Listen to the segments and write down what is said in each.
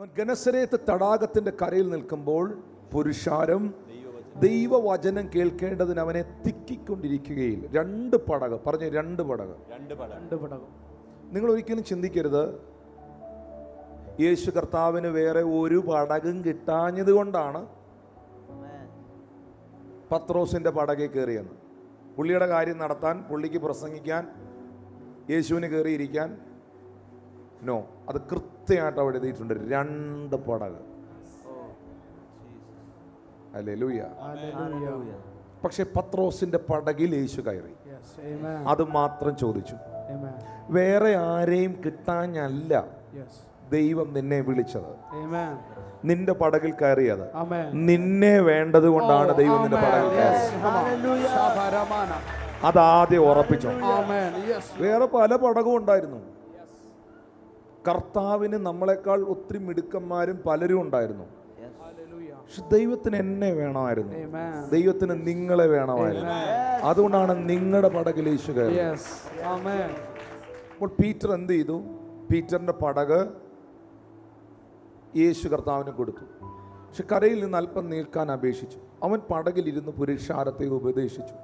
അവൻ ഗനസരേത്ത് തടാകത്തിന്റെ കരയിൽ നിൽക്കുമ്പോൾ പുരുഷാരം ദൈവവചനം കേൾക്കേണ്ടതിന് അവനെ തിക്കിക്കൊണ്ടിരിക്കുകയിൽ രണ്ട് പടക് പറഞ്ഞു രണ്ട് പടക്. രണ്ട് പടം രണ്ട് പടകം. നിങ്ങൾ ഒരിക്കലും ചിന്തിക്കരുത്. യേശു കർത്താവിന് വേറെ ഒരു പടകും കിട്ടാഞ്ഞത് കൊണ്ടാണ് പത്രോസിന്റെ പടകെ കയറിയെന്ന്. പുള്ളിയുടെ കാര്യം നടത്താൻ പുള്ളിക്ക് പ്രസംഗിക്കാൻ യേശുവിന് കയറിയിരിക്കാൻ. നോ അത് കൃത്യമായിട്ട് അവിടെ എഴുതിയിട്ടുണ്ട്. രണ്ട് പടകൾ അല്ലേ ലൂയ Hallelujah. പക്ഷെ പത്രോസിന്റെ പടകിൽ യേശു കയറി. അത് മാത്രം ചോദിച്ചു. വേറെ ആരെയും കിട്ടാഞ്ഞല്ല ദൈവം നിന്നെ വിളിച്ചത്. നിന്റെ പടകിൽ കയറിയത്. നിന്നെ വേണ്ടത് കൊണ്ടാണ് ദൈവം നിന്റെ പടകിൽ. കയറിയത്. അതാദ്യം ഉറപ്പിച്ചോ? വേറെ പല പടകും ഉണ്ടായിരുന്നു. കർത്താവിന് നമ്മളെക്കാൾ ഒത്തിരി മിടുക്കന്മാരും പലരും ഉണ്ടായിരുന്നു. പക്ഷെ ദൈവത്തിന് എന്നെ വേണമായിരുന്നു. ദൈവത്തിന് നിങ്ങളെ വേണമായിരുന്നു. അതുകൊണ്ടാണ് നിങ്ങളുടെ. Amen. അപ്പോൾ പീറ്റർ എന്ത് ചെയ്തു? പീറ്ററിന്റെ പടക് യേശു കർത്താവിന് കൊടുത്തു. പക്ഷെ കരയിൽ നിന്ന് അല്പം നീക്കാൻ അപേക്ഷിച്ചു. അവൻ പടകിലിരുന്ന് പുരുഷാരത്തെ ഉപദേശിച്ചു.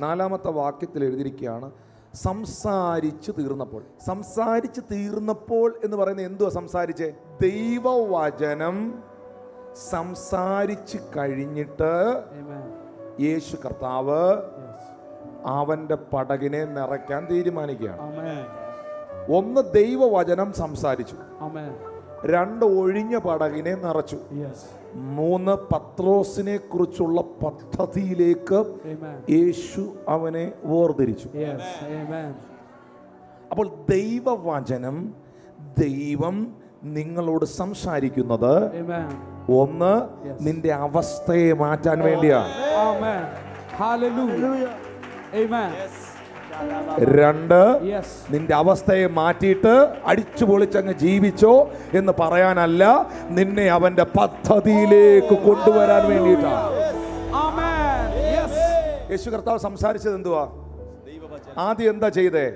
നാലാമത്തെ വാക്യത്തിൽ എഴുതിയിരിക്കുകയാണ് സംസാരിച്ചു തീർന്നപ്പോൾ. സംസാരിച്ചു തീർന്നപ്പോൾ എന്ന് പറയുന്നത് എന്തുവാ സംസാരിച്ചേ? ദൈവവചനം സംസാരിച്ചു കഴിഞ്ഞിട്ട് യേശു കർത്താവ്. അവന്റെ പടകിനെ നിറയ്ക്കാൻ തീരുമാനിക്കുകയാണ്. ഒന്ന് ദൈവവചനം സംസാരിച്ചു. രണ്ട് ഒഴിഞ്ഞ പടകിനെ നിറച്ചു. മൂന്ന് പത്രോസിനെ കുറിച്ചുള്ള പദ്ധതിയിലേക്ക് യേശു അവനെ വേർതിരിച്ചു. അപ്പോൾ ദൈവവചനം ദൈവം നിങ്ങളോട് സംസാരിക്കുന്നത് ഒന്ന് നിന്റെ അവസ്ഥയെ മാറ്റാൻ വേണ്ടിയാണ്. Amen. Hallelujah. Amen. രണ്ട് നിന്റെ അവസ്ഥയെ മാറ്റിയിട്ട് അടിച്ചു പൊളിച്ചങ്ങ് ജീവിച്ചോ എന്ന് പറയാനല്ല നിന്നെ അവന്റെ പദ്ധതിയിലേക്ക് കൊണ്ടുവരാൻ വേണ്ടിയിട്ടാണ്. യേശു കർത്താവ് സംസാരിച്ചത് എന്തുവാ? ആദ്യം എന്താ ചെയ്തേ?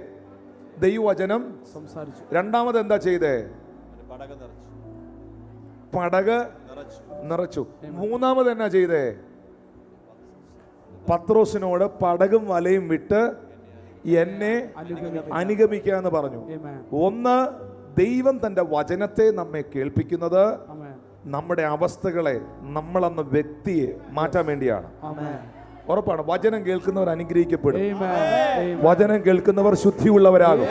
ദൈവവചനം. സംസാരിച്ചു. രണ്ടാമത് എന്താ ചെയ്തേ? പടക് നിറച്ചു. മൂന്നാമത് എന്നാ ചെയ്തേ? പത്രോസിനോട് പടകും വലയും വിട്ട് എന്നെ അനുഗമിക്കുക. എന്ന് പറഞ്ഞു. ഒന്ന് ദൈവം തന്റെ വചനത്തെ നമ്മെ കേൾപ്പിക്കുന്നത് നമ്മുടെ അവസ്ഥകളെ നമ്മളെന്ന വ്യക്തിയെ മാറ്റാൻ വേണ്ടിയാണ്. ഉറപ്പാണ് വചനം കേൾക്കുന്നവർ അനുഗ്രഹിക്കപ്പെടും. വചനം കേൾക്കുന്നവർ ശുദ്ധിയുള്ളവരാകും.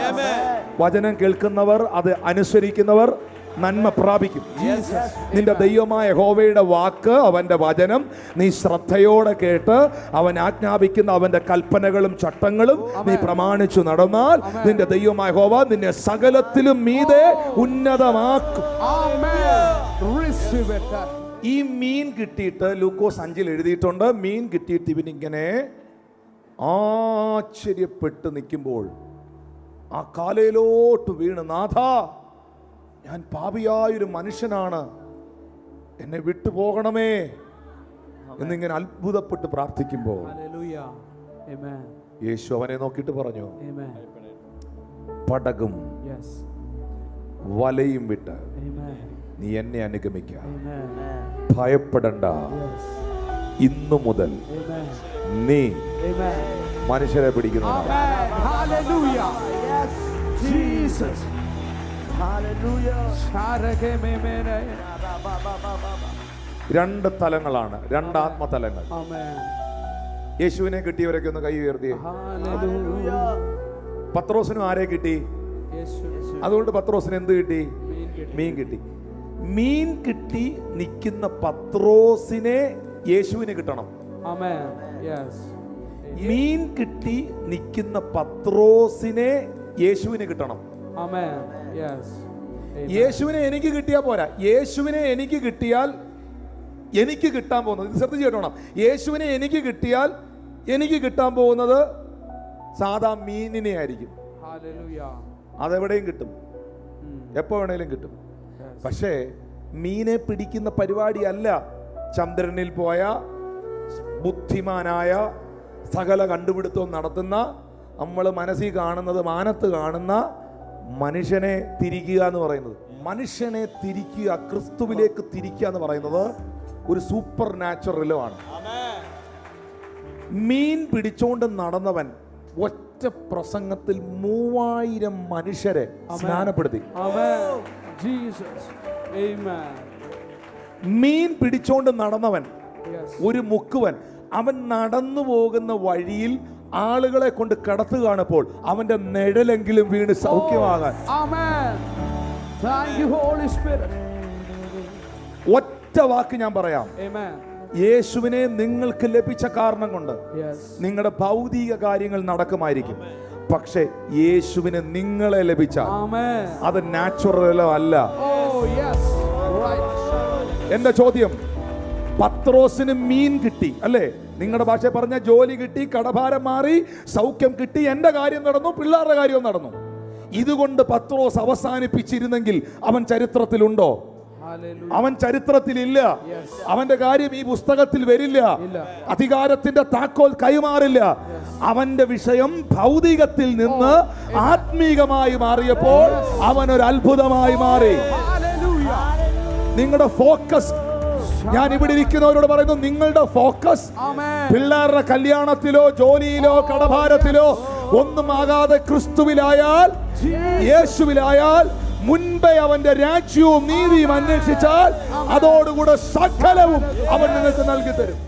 വചനം കേൾക്കുന്നവർ അത് അനുസരിക്കുന്നവർ നന്മ പ്രാപിക്കും. നിന്റെ ദൈവമായ ഹോവയുടെ വാക്ക് അവന്റെ വചനം നീ ശ്രദ്ധയോടെ കേട്ട് അവൻ ആജ്ഞാപിക്കുന്ന അവന്റെ കൽപ്പനകളും ചട്ടങ്ങളും നീ പ്രമാണിച്ചു നടന്നാൽ നിന്റെ ദൈവമായ ഹോവ നിന്നെ സകലത്തിലും മീതെ ഉന്നതമാക്കും. Amen. Receive ഈ മീൻ കിട്ടിയിട്ട് ലൂക്കോസ് അഞ്ചിൽ എഴുതിയിട്ടുണ്ട്. മീൻ കിട്ടിയിട്ട് ഇവനിങ്ങനെ ആശ്ചര്യപ്പെട്ട് നിൽക്കുമ്പോൾ ആ കാലയിലോട്ട് വീണ് നാഥ ഞാൻ പാപിയായൊരു മനുഷ്യനാണ് എന്നെ വിട്ടുപോകണമേ എന്നിങ്ങനെ അത്ഭുതപ്പെട്ട് പ്രാർത്ഥിക്കുമ്പോൾ. യേശു അവനെ നോക്കിയിട്ട് പറഞ്ഞു. പടകും വലയും വിട്ട്. നീ എന്നെ അനുഗമിക്ക. ഭയപ്പെടണ്ട. ഇന്നു മുതൽ. നീ. മനുഷ്യരെ പിടിക്കുന്നതാണ് രണ്ട് തലങ്ങളാണ്. രണ്ട് ആത്മതലങ്ങൾ. യേശുവിനെ കിട്ടിയവരൊക്കെ ഒന്ന് കൈ ഉയർത്തി. പത്രോസിനും ആരെ കിട്ടി. അതുകൊണ്ട് പത്രോസിന് എന്ത് കിട്ടി? മീൻ കിട്ടി. മീൻ കിട്ടി. നിൽക്കുന്ന പത്രോസിനെ യേശുവിന് കിട്ടണം. മീൻ കിട്ടി നിൽക്കുന്ന പത്രോസിനെ യേശുവിന് കിട്ടണം. യേശുവിനെ എനിക്ക് കിട്ടിയാൽ പോരാ. യേശുവിനെ എനിക്ക് കിട്ടിയാൽ എനിക്ക് കിട്ടാൻ പോകുന്നത്. ഇത് ശ്രദ്ധിച്ച് കേട്ടോണം. യേശുവിനെ എനിക്ക് കിട്ടിയാൽ എനിക്ക് കിട്ടാൻ പോകുന്നത് സാധാ മീനിനെ ആയിരിക്കും. അതെവിടെയും കിട്ടും. എപ്പോ എപ്പോൾ വേണേലും കിട്ടും. പക്ഷേ മീനെ പിടിക്കുന്ന പരിപാടിയല്ല ചന്ദ്രനിൽ പോയ ബുദ്ധിമാനായ സകല കണ്ടുപിടുത്തവും നടത്തുന്ന നമ്മൾ മനസ്സിൽ കാണുന്നത് മാനത്ത് കാണുന്ന മനുഷ്യനെ തിരിക്കുക എന്ന് പറയുന്നത്. മനുഷ്യനെ തിരിക്കുക ക്രിസ്തുവിലേക്ക് തിരിക്കുക എന്ന് പറയുന്നത് ഒരു സൂപ്പർ നാച്ചുറലുമാണ് മീൻ പിടിച്ചോണ്ട് നടന്നവൻ ഒറ്റ പ്രസംഗത്തിൽ മൂവായിരം മനുഷ്യരെ സ്നാനപ്പെടുത്തി. മീൻ പിടിച്ചോണ്ട് നടന്നവൻ. ഒരു മുക്കുവൻ അവൻ നടന്നു പോകുന്ന വഴിയിൽ ആളുകളെ കൊണ്ട് കടത്തുകയാണപ്പോൾ അവന്റെ നിഴലെങ്കിലും വീണ് സൗഖ്യമാകാൻ you, Holy ഒറ്റ വാക്ക് ഞാൻ പറയാം. യേശുവിനെ നിങ്ങൾക്ക് ലഭിച്ച കാരണം കൊണ്ട്. നിങ്ങളുടെ ഭൗതിക കാര്യങ്ങൾ നടക്കുമായിരിക്കും പക്ഷെ യേശുവിന് നിങ്ങളെ ലഭിച്ച. അത് നാച്ചുറലോ അല്ല Oh. എന്റെ ചോദ്യം പത്രോസിന് മീൻ കിട്ടി അല്ലേ? നിങ്ങളുടെ ഭാഷ പറഞ്ഞ ജോലി കിട്ടി കടഭാരം മാറി സൗഖ്യം കിട്ടി എന്റെ കാര്യം നടന്നു പിള്ളേരുടെ കാര്യവും നടന്നു. ഇതുകൊണ്ട് പത്രോസ് അവസാനിപ്പിച്ചിരുന്നെങ്കിൽ അവൻ ചരിത്രത്തിലുണ്ടോ. അവൻ ചരിത്രത്തിലില്ല. അവന്റെ കാര്യം ഈ പുസ്തകത്തിൽ വരില്ല. അധികാരത്തിന്റെ താക്കോൽ കൈമാറില്ല. അവന്റെ വിഷയം ഭൗതികത്തിൽ നിന്ന് ആത്മീകമായി മാറിയപ്പോൾ അവൻ ഒരു അത്ഭുതമായി മാറി. നിങ്ങളുടെ ഫോക്കസ് ഞാൻ ഇവിടെ ഇരിക്കുന്നവരോട് പറയുന്നു നിങ്ങളുടെ ഫോക്കസ്. പിള്ളേരുടെ കല്യാണത്തിലോ ജോലിയിലോ കടഭാരത്തിലോ ഒന്നും ആകാതെ ക്രിസ്തുവിലായാൽ യേശുവിലായാൽ മുൻപേ അവന്റെ രാജ്യവും നീതിയും അന്വേഷിച്ചാൽ അതോടുകൂടെ സകലവും അവൻ നിങ്ങൾക്ക് നൽകി തരും